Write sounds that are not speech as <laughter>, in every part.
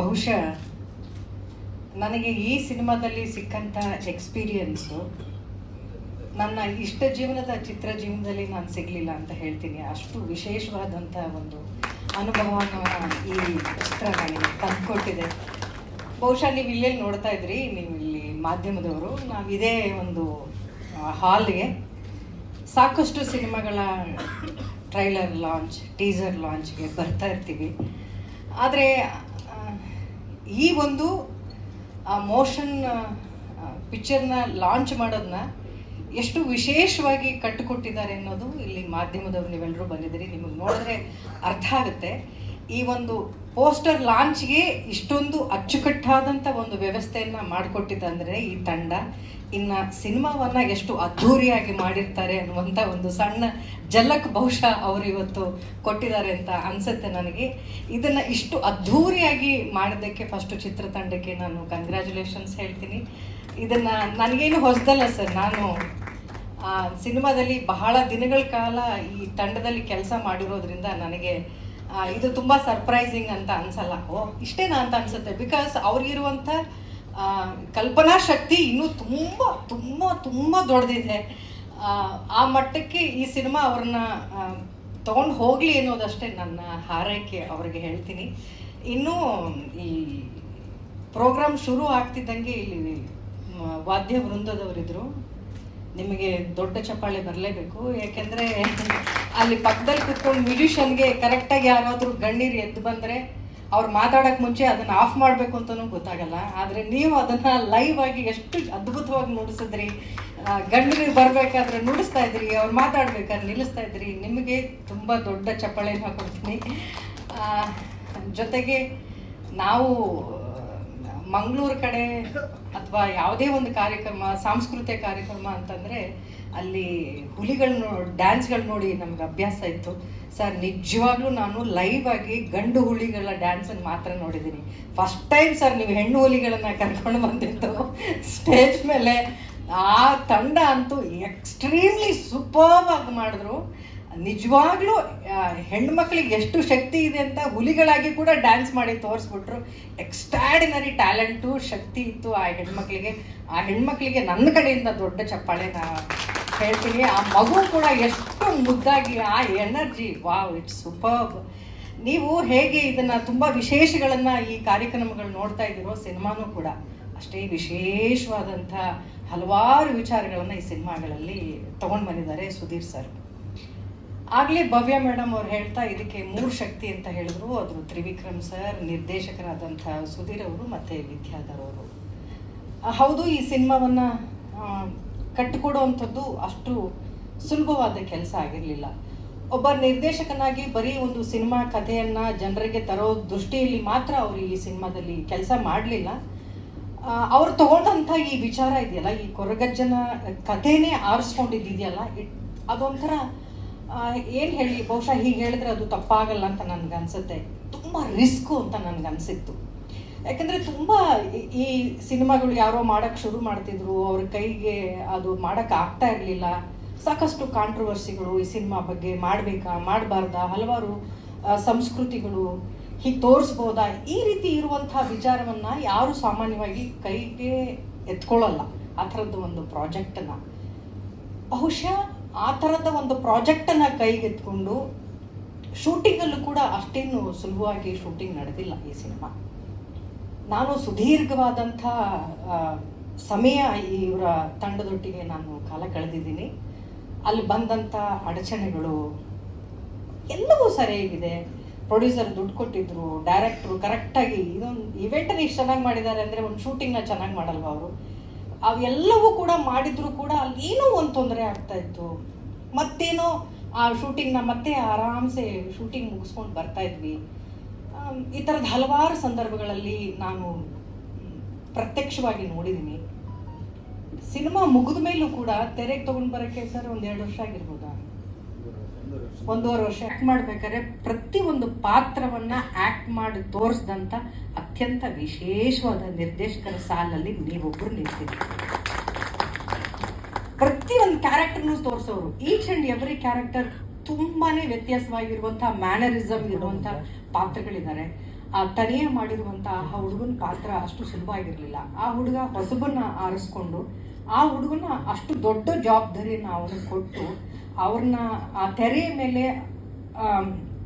ಬಹುಶಃ ನನಗೆ ಈ ಸಿನಿಮಾದಲ್ಲಿ ಸಿಕ್ಕಂಥ ಎಕ್ಸ್ಪೀರಿಯನ್ಸು ನನ್ನ ಇಷ್ಟ ಜೀವನದ ಚಿತ್ರ ಜೀವನದಲ್ಲಿ ನಾನು ಸಿಗಲಿಲ್ಲ ಅಂತ ಹೇಳ್ತೀನಿ. ಅಷ್ಟು ವಿಶೇಷವಾದಂಥ ಒಂದು ಅನುಭವವನ್ನು ಈ ಚಿತ್ರ ನನಗೆ ತಂದುಕೊಟ್ಟಿದೆ. ಬಹುಶಃ ನೀವು ಇಲ್ಲೇ ನೋಡ್ತಾ ಇದ್ರಿ, ನೀವು ಇಲ್ಲಿ ಮಾಧ್ಯಮದವರು, ನಾವು ಇದೇ ಒಂದು ಹಾಲ್ಗೆ. ಸಾಕಷ್ಟು ಸಿನಿಮಾಗಳ ಟ್ರೈಲರ್ ಲಾಂಚ್, ಟೀಸರ್ ಲಾಂಚ್ಗೆ ಬರ್ತಾ ಇರ್ತೀವಿ. ಆದರೆ ಈ ಒಂದು ಮೋಷನ್ ಪಿಕ್ಚರ್ನ ಲಾಂಚ್ ಮಾಡೋದನ್ನ ಎಷ್ಟು ವಿಶೇಷವಾಗಿ ಕಟ್ಟಿಕೊಟ್ಟಿದ್ದಾರೆ ಅನ್ನೋದು ಇಲ್ಲಿ ಮಾಧ್ಯಮದವ್ರು ನೀವೆಲ್ಲರೂ ಬಂದಿದ್ದೀರಿ, ನಿಮಗೆ ನೋಡಿದ್ರೆ ಅರ್ಥ ಆಗುತ್ತೆ. ಈ ಒಂದು ಪೋಸ್ಟರ್ ಲಾಂಚ್ಗೆ ಇಷ್ಟೊಂದು ಅಚ್ಚುಕಟ್ಟಾದಂಥ ಒಂದು ವ್ಯವಸ್ಥೆಯನ್ನು ಮಾಡಿಕೊಟ್ಟಿದ್ದಂದರೆ ಈ ತಂಡ. ಇನ್ನು ಸಿನಿಮಾವನ್ನು ಎಷ್ಟು ಅದ್ಧೂರಿಯಾಗಿ ಮಾಡಿರ್ತಾರೆ ಅನ್ನುವಂಥ ಒಂದು ಸಣ್ಣ ಜಲಕ್ ಬಹುಶಃ ಅವರು ಇವತ್ತು ಕೊಟ್ಟಿದ್ದಾರೆ ಅಂತ ಅನಿಸುತ್ತೆ ನನಗೆ. ಇದನ್ನು ಇಷ್ಟು ಅದ್ಧೂರಿಯಾಗಿ ಮಾಡಿದ್ದಕ್ಕೆ ಫಸ್ಟು ಚಿತ್ರತಂಡಕ್ಕೆ ನಾನು ಕಂಗ್ರ್ಯಾಚುಲೇಷನ್ಸ್ ಹೇಳ್ತೀನಿ. ಇದನ್ನು ನನಗೇನು ಹೊಸದಲ್ಲ ಸರ್, ನಾನು ಸಿನಿಮಾದಲ್ಲಿ ಬಹಳ ದಿನಗಳ ಕಾಲ ಈ ತಂಡದಲ್ಲಿ ಕೆಲಸ ಮಾಡಿರೋದ್ರಿಂದ ನನಗೆ ಇದು ತುಂಬ ಸರ್ಪ್ರೈಸಿಂಗ್ ಅಂತ ಅನ್ಸಲ್ಲ. ಓ ಇಷ್ಟೇನಾ ಅಂತ ಅನ್ಸುತ್ತೆ. ಬಿಕಾಸ್ ಅವ್ರಿಗಿರುವಂಥ ಕಲ್ಪನಾ ಶಕ್ತಿ ಇನ್ನೂ ತುಂಬ ತುಂಬ ತುಂಬ ದೊಡ್ಡದಿದೆ ಆ, ಮಟ್ಟಕ್ಕೆ ಈ ಸಿನಿಮಾ ಅವ್ರನ್ನ ತೊಗೊಂಡು ಹೋಗಲಿ ಅನ್ನೋದಷ್ಟೇ ನನ್ನ ಹಾರೈಕೆ ಅವ್ರಿಗೆ ಹೇಳ್ತೀನಿ. ಇನ್ನೂ ಈ ಪ್ರೋಗ್ರಾಮ್ ಶುರು ಆಗ್ತಿದ್ದಂಗೆ ಇಲ್ಲಿ ವಾದ್ಯ ವೃಂದದವರಿದ್ರು. ನಿಮಗೆ ದೊಡ್ಡ ಚಪ್ಪಾಳೆ ಬರಲೇಬೇಕು. ಯಾಕೆಂದ್ರೆ ಅಲ್ಲಿ ಪಕ್ಕದಲ್ಲಿ ಕುತ್ಕೊಂಡು ಮ್ಯೂಸಿಷಿಯನ್ಗೆ ಕರೆಕ್ಟಾಗಿ ಯಾರಾದರೂ ಗಣ್ಣೀರು ಎದ್ದು ಬಂದರೆ ಅವ್ರು ಮಾತಾಡೋಕೆ ಮುಂಚೆ ಅದನ್ನು ಆಫ್ ಮಾಡಬೇಕು ಅಂತಲೂ ಗೊತ್ತಾಗಲ್ಲ. ಆದರೆ ನೀವು ಅದನ್ನು ಲೈವ್ ಆಗಿ ಎಷ್ಟು ಅದ್ಭುತವಾಗಿ ನುಡಿಸಿದ್ರಿ. ಗಣ್ಯರಿಗೆ ಬರಬೇಕಾದ್ರೆ ನುಡಿಸ್ತಾ ಇದ್ರಿ, ಅವ್ರು ಮಾತಾಡ್ಬೇಕಾದ್ರೆ ನಿಲ್ಲಿಸ್ತಾ ಇದ್ರಿ. ನಿಮಗೆ ತುಂಬ ದೊಡ್ಡ ಚಪ್ಪಳೆ ಕೊಡ್ತೀನಿ. ಜೊತೆಗೆ ನಾವು ಮಂಗಳೂರು ಕಡೆ ಅಥವಾ ಯಾವುದೇ ಒಂದು ಕಾರ್ಯಕ್ರಮ, ಸಾಂಸ್ಕೃತಿಕ ಕಾರ್ಯಕ್ರಮ ಅಂತಂದರೆ ಅಲ್ಲಿ ಹುಲಿಗಳನ್ನ ಡ್ಯಾನ್ಸ್ಗಳು ನೋಡಿ ನಮ್ಗೆ ಅಭ್ಯಾಸ ಇತ್ತು. ಸರ್, ನಿಜವಾಗ್ಲೂ ನಾನು ಲೈವ್ ಆಗಿ ಗಂಡು ಹುಲಿಗಳ ಡ್ಯಾನ್ಸನ್ನು ಮಾತ್ರ ನೋಡಿದ್ದೀನಿ. ಫಸ್ಟ್ ಟೈಮ್ ಸರ್ ನೀವು ಹೆಣ್ಣು ಹುಲಿಗಳನ್ನು ಕರ್ಕೊಂಡು ಬಂದಿದ್ದು. ಸ್ಟೇಜ್ ಮೇಲೆ ಆ ತಂಡ ಅಂತೂ ಎಕ್ಸ್ಟ್ರೀಮ್ಲಿ ಸೂಪರ್ ಆಗಿ ಮಾಡಿದ್ರು. ನಿಜವಾಗ್ಲೂ ಹೆಣ್ಮಕ್ಳಿಗೆ ಎಷ್ಟು ಶಕ್ತಿ ಇದೆ ಅಂತ ಹುಲಿಗಳಾಗಿ ಕೂಡ ಡ್ಯಾನ್ಸ್ ಮಾಡಿ ತೋರಿಸ್ಬಿಟ್ರು. ಎಕ್ಸ್ಟ್ರಾಡಿನರಿ ಟ್ಯಾಲೆಂಟು ಶಕ್ತಿ ಇತ್ತು ಆ ಹೆಣ್ಮಕ್ಳಿಗೆ. ಆ ಹೆಣ್ಮಕ್ಳಿಗೆ ನನ್ನ ಕಡೆಯಿಂದ ದೊಡ್ಡ ಚಪ್ಪಾಳೆ ನಾ ಹೇಳ್ತೀನಿ. ಆ ಮಗು ಕೂಡ ಎಷ್ಟು ಮುದ್ದಾಗಿ, ಆ ಎನರ್ಜಿ, ವಾವ್ ಇಟ್ಸ್ ಸೂಪರ್ಬ್ ನೀವು ಹೇಗೆ ಇದನ್ನು ತುಂಬ ವಿಶೇಷಗಳನ್ನು ಈ ಕಾರ್ಯಕ್ರಮಗಳು ನೋಡ್ತಾ ಇದ್ದೀರೋ ಸಿನಿಮಾನೂ ಕೂಡ ಅಷ್ಟೇ ವಿಶೇಷವಾದಂಥ ಹಲವಾರು ವಿಚಾರಗಳನ್ನು ಈ ಸಿನಿಮಾಗಳಲ್ಲಿ ತೊಗೊಂಡು ಬಂದಿದ್ದಾರೆ ಸುಧೀರ್ ಸರ್. ಆಗಲೇ ಭವ್ಯ ಮೇಡಮ್ ಅವ್ರು ಹೇಳ್ತಾ ಇದಕ್ಕೆ ಮೂರು ಶಕ್ತಿ ಅಂತ ಹೇಳಿದ್ರು. ಅದು ತ್ರಿವಿಕ್ರಮ್ ಸರ್, ನಿರ್ದೇಶಕರಾದಂಥ ಸುಧೀರ್ ಅವರು ಮತ್ತು ವಿದ್ಯಾಧರ್ ಅವರು. ಹೌದು, ಈ ಸಿನಿಮಾವನ್ನು ಕಟ್ಟಿಕೊಡುವಂಥದ್ದು ಅಷ್ಟು ಸುಲಭವಾದ ಕೆಲಸ ಆಗಿರಲಿಲ್ಲ. ಒಬ್ಬ ನಿರ್ದೇಶಕನಾಗಿ ಬರೀ ಒಂದು ಸಿನಿಮಾ ಕಥೆಯನ್ನು ಜನರಿಗೆ ತರೋ ದೃಷ್ಟಿಯಲ್ಲಿ ಮಾತ್ರ ಅವರು ಈ ಸಿನಿಮಾದಲ್ಲಿ ಕೆಲಸ ಮಾಡಲಿಲ್ಲ. ಅವ್ರು ತಗೊಂಡಂಥ ಈ ವಿಚಾರ ಇದೆಯಲ್ಲ, ಈ ಕೊರಗಜ್ಜನ ಕಥೆನೇ ಆರಿಸ್ಕೊಂಡಿದ್ದಿದೆಯಲ್ಲ, ಇಟ್ ಅದೊಂಥರ ಏನು ಹೇಳಿ, ಬಹುಶಃ ಹೀಗೆ ಹೇಳಿದ್ರೆ ಅದು ತಪ್ಪಾಗಲ್ಲ ಅಂತ ನನಗೆ ಅನ್ಸುತ್ತೆ. ತುಂಬ ರಿಸ್ಕು ಅಂತ ನನಗೆ ಅನಿಸಿತ್ತು. ಯಾಕಂದರೆ ತುಂಬ ಈ- ಈ ಸಿನಿಮಾಗಳು ಯಾರೋ ಮಾಡೋಕ್ಕೆ ಶುರು ಮಾಡ್ತಿದ್ರು, ಅವ್ರ ಕೈಗೆ ಅದು ಮಾಡೋಕ್ಕೆ ಆಗ್ತಾ ಇರಲಿಲ್ಲ. ಸಾಕಷ್ಟು ಕಾಂಟ್ರವರ್ಸಿಗಳು ಈ ಸಿನಿಮಾ ಬಗ್ಗೆ ಮಾಡಬೇಕಾ, ಮಾಡಬಾರ್ದಾ, ಹಲವಾರು ಸಂಸ್ಕೃತಿಗಳು ಹೀಗೆ ತೋರಿಸ್ಬೋದಾ? ಈ ರೀತಿ ಇರುವಂತಹ ವಿಚಾರವನ್ನು ಯಾರು ಸಾಮಾನ್ಯವಾಗಿ ಕೈಗೆ ಎತ್ಕೊಳ್ಳಲ್ಲ. ಆ ಥರದ್ದು ಒಂದು ಪ್ರಾಜೆಕ್ಟನ್ನು. ಬಹುಶಃ ಆ ಥರದ ಒಂದು ಪ್ರಾಜೆಕ್ಟನ್ನು ಕೈಗೆತ್ಕೊಂಡು ಶೂಟಿಂಗಲ್ಲೂ ಕೂಡ ಅಷ್ಟೇನು ಸುಲಭವಾಗಿ ಶೂಟಿಂಗ್ ನಡೆದಿಲ್ಲ ಈ ಸಿನಿಮಾ. ನಾನು ಸುದೀರ್ಘವಾದಂಥ ಸಮಯ ಇವರ ತಂಡದೊಟ್ಟಿಗೆ ನಾನು ಕಾಲ ಕಳೆದಿದ್ದೀನಿ. ಅಲ್ಲಿ ಬಂದಂಥ ಅಡಚಣೆಗಳು ಎಲ್ಲವೂ ಸರಿಯಾಗಿದೆ. ಪ್ರೊಡ್ಯೂಸರ್ ದುಡ್ಡು ಕೊಟ್ಟಿದ್ರು, ಡೈರೆಕ್ಟ್ರು ಕರೆಕ್ಟಾಗಿ ಇದೊಂದು ಇವೆಂಟನ್ನು ಇಷ್ಟು ಚೆನ್ನಾಗಿ ಮಾಡಿದ್ದಾರೆ ಅಂದರೆ ಒಂದು ಶೂಟಿಂಗ್ನ ಚೆನ್ನಾಗಿ ಮಾಡಲ್ವ ಅವರು? ಅವೆಲ್ಲವೂ ಕೂಡ ಮಾಡಿದ್ರು ಕೂಡ ಅಲ್ಲಿ ಏನೋ ಒಂದು ತೊಂದರೆ ಆಗ್ತಾ ಇತ್ತು. ಮತ್ತೇನೋ ಆ ಶೂಟಿಂಗ್ನ ಮತ್ತೆ ಆರಾಮ್ಸೆ ಶೂಟಿಂಗ್ ಮುಗಿಸ್ಕೊಂಡು ಬರ್ತಾ ಇದ್ವಿ. ಈ ಥರದ ಹಲವಾರು ಸಂದರ್ಭಗಳಲ್ಲಿ ನಾನು ಪ್ರತ್ಯಕ್ಷವಾಗಿ ನೋಡಿದ್ದೀನಿ ಸಿನಿಮಾ ಮುಗಿದ ಮೇಲೂ ಕೂಡ ತೆರೆಗೆ ತೊಗೊಂಡು ಬರೋಕ್ಕೆ ಸರ್ ಒಂದು ಎರಡು ವರ್ಷ ಆಗಿರ್ಬೋದಾ? ಒಂದೂವರೆ ವರ್ಷ. ಆ್ಯಕ್ಟ್ ಮಾಡ್ಬೇಕಾದ್ರೆ ಒಂದು ಪಾತ್ರವನ್ನ ಆ್ಯಕ್ಟ್ ಮಾಡಿ ತೋರಿಸಿದಂಥ ಅತ್ಯಂತ ವಿಶೇಷವಾದ ನಿರ್ದೇಶಕರ ಸಾಲಲ್ಲಿ ನೀವೊಬ್ಬರು ಪ್ರತಿ ಒಂದು ಕ್ಯಾರೆಕ್ಟರ್ನು ತೋರಿಸೋರು. ಈಚ್ ಅಂಡ್ ಎವ್ರಿ ಕ್ಯಾರೆಕ್ಟರ್ ತುಂಬಾನೇ ವ್ಯತ್ಯಾಸವಾಗಿರುವಂಥ ಮ್ಯಾನರಿಸಮ್ ಇರುವಂಥ ಪಾತ್ರಗಳಿದ್ದಾರೆ. ಆ ತನಿಯ ಮಾಡಿರುವಂಥ ಆ ಹುಡುಗನ ಪಾತ್ರ ಅಷ್ಟು ಸುಲಭ ಆಗಿರಲಿಲ್ಲ ಆ ಹುಡುಗ ಹೊಸಬನ್ನ ಆರಿಸ್ಕೊಂಡು ಆ ಹುಡುಗನ ಅಷ್ಟು ದೊಡ್ಡ ಜವಾಬ್ದಾರಿಯನ್ನು ಅವನಿಗೆ ಕೊಟ್ಟು ಅವ್ರನ್ನ ಆ ತೆರೆಯ ಮೇಲೆ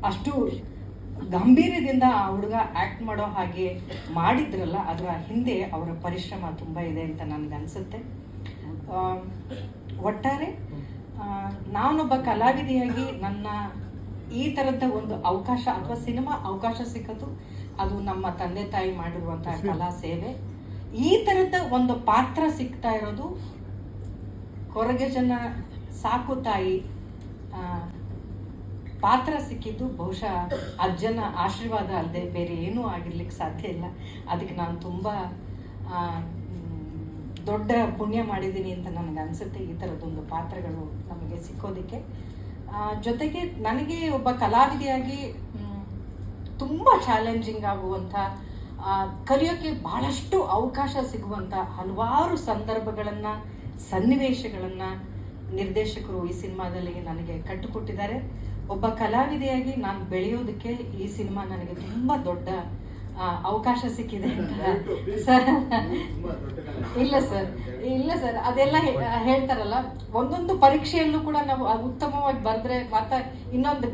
ಅಷ್ಟು ಗಂಭೀರದಿಂದ ಆ ಹುಡುಗ ಆ್ಯಕ್ಟ್ ಮಾಡೋ ಹಾಗೆ ಮಾಡಿದ್ರಲ್ಲ ಅದರ ಹಿಂದೆ ಅವರ ಪರಿಶ್ರಮ ತುಂಬ ಇದೆ ಅಂತ ನನಗನ್ಸುತ್ತೆ ಅನ್ಸುತ್ತೆ. ಒಟ್ಟಾರೆ ನಾನೊಬ್ಬ ಕಲಾವಿದೆಯಾಗಿ ನನ್ನ ಈ ಥರದ ಒಂದು ಅವಕಾಶ ಅಥವಾ ಸಿನಿಮಾ ಅವಕಾಶ ಸಿಕ್ಕದು ಅದು ನಮ್ಮ ತಂದೆ ತಾಯಿ ಮಾಡಿರುವಂತಹ <laughs> ಕಲಾ ಸೇವೆ. ಈ ಥರದ ಒಂದು ಪಾತ್ರ ಸಿಗ್ತಾ ಇರೋದು ಕೊರಗೆ ಜನ ಸಾಕು ತಾಯಿ. ಪಾತ್ರ ಸಿಕ್ಕಿದ್ದು ಬಹುಶಃ ಅಜ್ಜನ ಆಶೀರ್ವಾದ ಅಲ್ಲದೆ ಬೇರೆ ಏನೂ ಆಗಿರ್ಲಿಕ್ಕೆ ಸಾಧ್ಯ ಇಲ್ಲ. ಅದಕ್ಕೆ ನಾನು ತುಂಬ ದೊಡ್ಡ ಪುಣ್ಯ ಮಾಡಿದ್ದೀನಿ ಅಂತ ನನಗೆ ಅನಿಸುತ್ತೆ ಈ ಥರದೊಂದು ಪಾತ್ರಗಳು ನಮಗೆ ಸಿಕ್ಕೋದಕ್ಕೆ. ಜೊತೆಗೆ ನನಗೆ ಒಬ್ಬ ಕಲಾವಿದೆಯಾಗಿ ತುಂಬ ಚಾಲೆಂಜಿಂಗ್ ಆಗುವಂಥ ಕಲಿಯೋಕ್ಕೆ ಬಹಳಷ್ಟು ಅವಕಾಶ ಸಿಗುವಂಥ ಹಲವಾರು ಸಂದರ್ಭಗಳನ್ನು, ಸನ್ನಿವೇಶಗಳನ್ನು ನಿರ್ದೇಶಕರು ಈ ಸಿನಿಮಾದಲ್ಲಿ ನನಗೆ ಕಟ್ಟಿಕೊಟ್ಟಿದ್ದಾರೆ. ಒಬ್ಬ ಕಲಾವಿದೆಯಾಗಿ ನಾನು ಬೆಳೆಯೋದಕ್ಕೆ ಈ ಸಿನಿಮಾ ನನಗೆ ತುಂಬಾ ದೊಡ್ಡ ಅವಕಾಶ ಸಿಕ್ಕಿದೆ ಅಂತ. <laughs> ಸರ್ ಇಲ್ಲ ಸರ್ ಇಲ್ಲ ಸರ್. ಅದೆಲ್ಲ ಹೇಳ್ತಾರಲ್ಲ ಒಂದೊಂದು ಪರೀಕ್ಷೆಯಲ್ಲೂ ಕೂಡ ನಾವು ಉತ್ತಮವಾಗಿ ಬರೆದ್ರೆ ಮತ್ತೆ ಇನ್ನೊಂದು